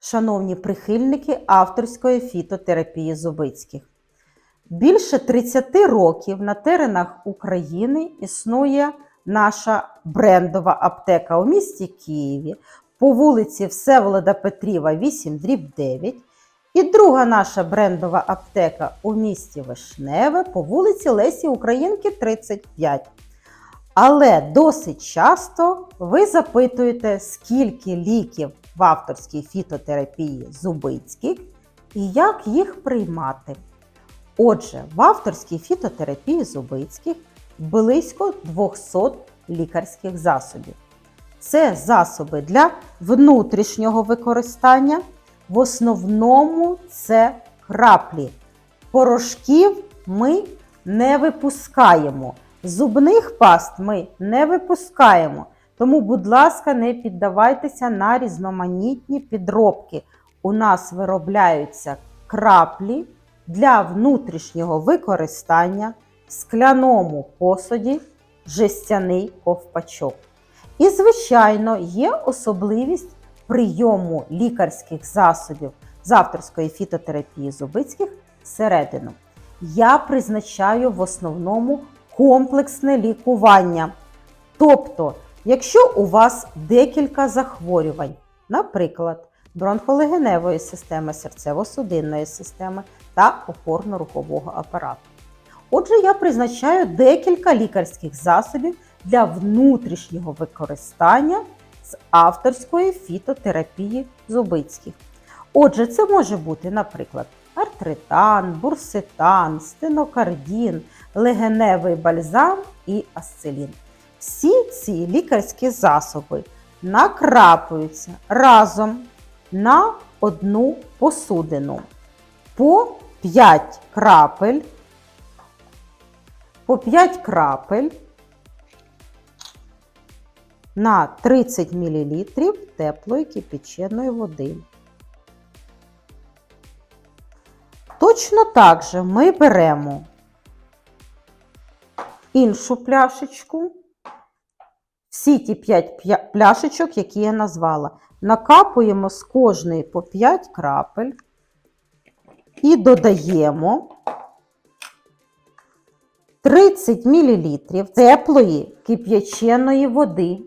шановні прихильники авторської фітотерапії Зубицьких. Більше 30 років на теренах України існує наша брендова аптека у місті Києві по вулиці Всеволода Петріва, 8 дріб 9. І друга наша брендова аптека у місті Вишневе по вулиці Лесі Українки, 35. Але досить часто ви запитуєте, скільки ліків в авторській фітотерапії Зубицьких і як їх приймати. Отже, в авторській фітотерапії Зубицьких близько 200 лікарських засобів. Це засоби для внутрішнього використання. В основному це краплі. Порошків ми не випускаємо. Зубних паст ми не випускаємо. Тому, будь ласка, не піддавайтеся на різноманітні підробки. У нас виробляються краплі для внутрішнього використання в скляному посуді жестяний ковпачок. І, звичайно, є особливість прийому лікарських засобів з авторської фітотерапії Зубицьких всередину. Я призначаю в основному комплексне лікування. Тобто, якщо у вас декілька захворювань, наприклад, бронхолегеневої системи, серцево-судинної системи та опорно-рухового апарату. Отже, я призначаю декілька лікарських засобів для внутрішнього використання з авторської фітотерапії Зубицьких. Отже, це може бути, наприклад, артритан, бурсетан, стенокардін, легеневий бальзам і асцелін. Всі ці лікарські засоби накрапуються разом на одну посудину по 5 крапель, по 5 крапель на 30 мл теплої кипяченої води. Точно так же ми беремо іншу пляшечку, всі ті 5 пляшечок, які я назвала, накапуємо з кожної по 5 крапель і додаємо 30 мл теплої кип'яченої води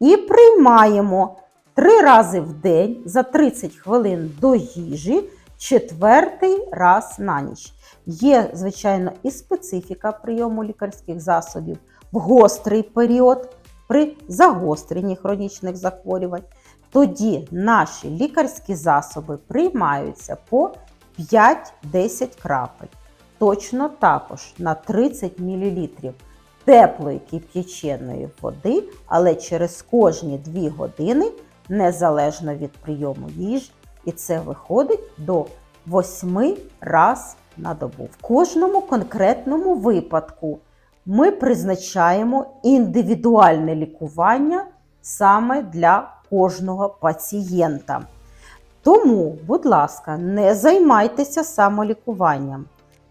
і приймаємо 3 рази в день за 30 хвилин до їжі, четвертий раз на ніч. Є, звичайно, і специфіка прийому лікарських засобів в гострий період при загостренні хронічних захворювань. Тоді наші лікарські засоби приймаються по 5-10 крапель. Точно також на 30 мл теплої кип'яченої води, але через кожні 2 години, незалежно від прийому їжі, і це виходить до 8 раз на добу. В кожному конкретному випадку ми призначаємо індивідуальне лікування саме для кожного пацієнта. Тому, будь ласка, не займайтеся самолікуванням,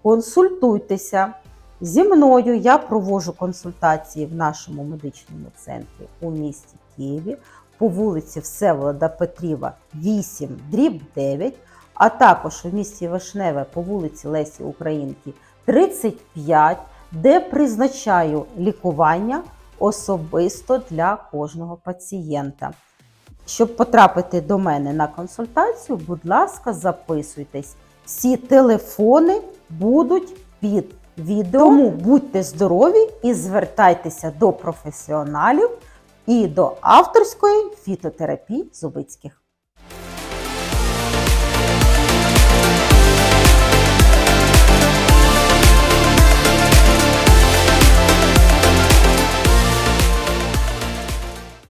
консультуйтеся. Зі мною я проводжу консультації в нашому медичному центрі у місті Києві по вулиці Всеволода Петріва, 8, дріб 9, а також у місті Вишневе по вулиці Лесі Українки 35, де призначаю лікування особисто для кожного пацієнта. Щоб потрапити до мене на консультацію, будь ласка, записуйтесь. Всі телефони будуть під відео. Тому будьте здорові і звертайтеся до професіоналів і до авторської фітотерапії Зубицьких.